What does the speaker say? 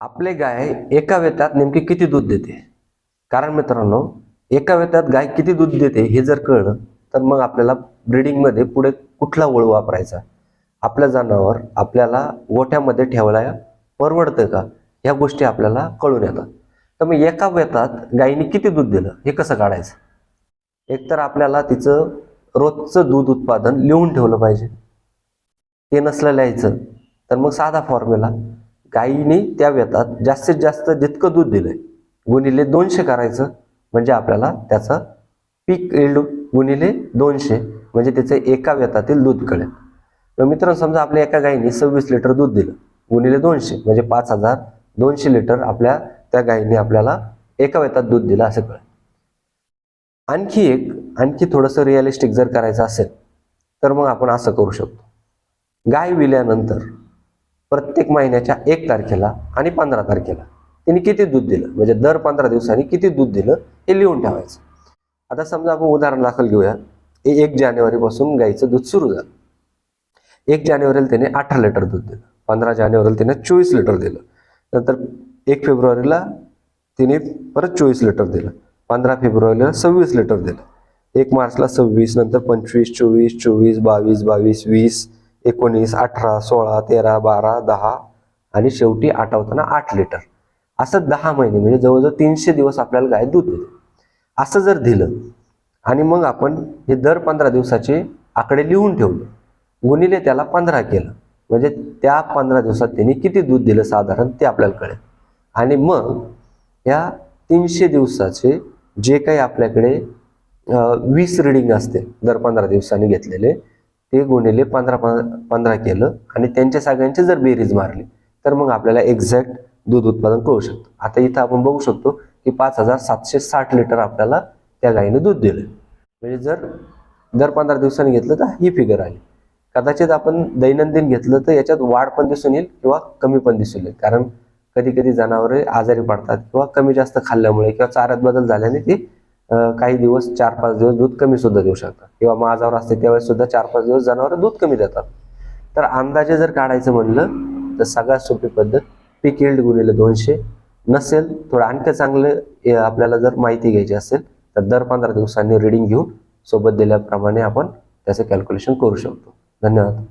आपले गाय एका वेतात नेमकी किती दूध देते? कारण मित्रांनो एका वेतात गाय किती दूध देते हे जर कळलं तर मग आपल्याला ब्रिडिंगमध्ये पुढे कुठला वळू वापरायचा? आपल्या जनावर आपल्याला गोठ्यामध्ये ठेवायला परवडतं का? ह्या गोष्टी आपल्याला कळून येतात. तर मग एका वेतात गायीने किती दूध दिलं? हे कसं काढायचं? एकतर आपल्याला तिचं रोजचं दूध उत्पादन लिहून ठेवलं पाहिजे. ते नसलं लिहायचं तर मग साधा फॉर्म्युला गायीने त्या व्यतात जास्तीत जास्त जितकं दूध दिलंय गुणिले दोनशे करायचं म्हणजे आपल्याला त्याचं पीक इल्ड गुणिले दोनशे म्हणजे त्याचं एका व्यतातील दूध कळेल. तर मित्रांनो समजा आपल्या एका गायीने सव्वीस लिटर दूध दिलं गुणिले दोनशे म्हणजे पाच हजार दोनशे लिटर आपल्या त्या गायीने आपल्याला एका व्यतात दूध दिलं असं कळेल. आणखी एक आणखी थोडंसं रिअलिस्टिक जर करायचं असेल तर मग आपण असं करू शकतो. गाय विल्यानंतर प्रत्येक महिन्याच्या एक तारखेला आणि पंधरा तारखेला. तिने किती दूध दिलं? म्हणजे दर पंधरा दिवसांनी किती दूध दिलं? हे लिहून ठेवायचं. आता समजा आपण उदाहरण दाखल घेऊया. ए- एक जानेवारीपासून गाईचं दूध सुरू झालं. एक जानेवारीला त्याने अठरा लिटर दूध दिलं. पंधरा जानेवारीला त्याने चोवीस लिटर दिलं. नंतर एक फेब्रुवारीला तिने परत चोवीस लिटर दिलं. पंधरा फेब्रुवारीला सव्वीस लिटर दिलं. एक मार्चला सव्वीस नंतर पंचवीस चोवीस चोवीस बावीस बावीस वीस एकोणीस अठरा सोळा तेरा बारा दहा आणि शेवटी आठवताना आठ लिटर. असं दहा महिने म्हणजे जवळजवळ तीनशे दिवस आपल्याला गाय दूध देते. असं जर दिलं आणि मग आपण हे दर पंधरा दिवसाचे आकडे लिहून ठेवले गुणिले त्याला पंधरा केलं म्हणजे त्या पंधरा दिवसात त्यांनी किती दूध दिलं साधारण ते आपल्याला कळेल. आणि मग या तीनशे दिवसाचे जे काही आपल्याकडे वीस रिडिंग असते दर पंधरा दिवसांनी घेतलेले ते गुणिले पंधरा पंधरा केलं आणि त्यांच्या सगळ्यांची जर बेरीज मारली तर मग आपल्याला एक्झॅक्ट दूध उत्पादन कळू शकतं. आता इथं आपण बघू शकतो की पाच हजार सातशे साठ लिटर आपल्याला त्या गायीने दूध दिलं म्हणजे जर दर पंधरा दिवसांनी घेतलं तर ही फिगर आली. कदाचित आपण दैनंदिन घेतलं तर याच्यात वाढ पण दिसून येईल किंवा कमी पण दिसून येईल. कारण कधी कधी जनावरे आजारी पडतात किंवा कमी जास्त खाल्ल्यामुळे किंवा चाऱ्यात बदल झाल्याने ती काही दिवस चार पाच दिवस दूध कमी सुद्धा देऊ शकतात. किंवा माझावर असते त्यावेळेस सुद्धा चार पाच दिवस जनावर दूध कमी देतात. तर अंदाजे जर काढायचं म्हणलं तर सगळ्यात सोपी पद्धत पीक इल्ड गुणिले दोनशे नसेल थोडं आणखी चांगलं आपल्याला जर माहिती घ्यायची असेल तर दर पंधरा दिवसांनी रिडिंग घेऊन सोबत दिल्याप्रमाणे आपण त्याचं कॅल्क्युलेशन करू शकतो. धन्यवाद.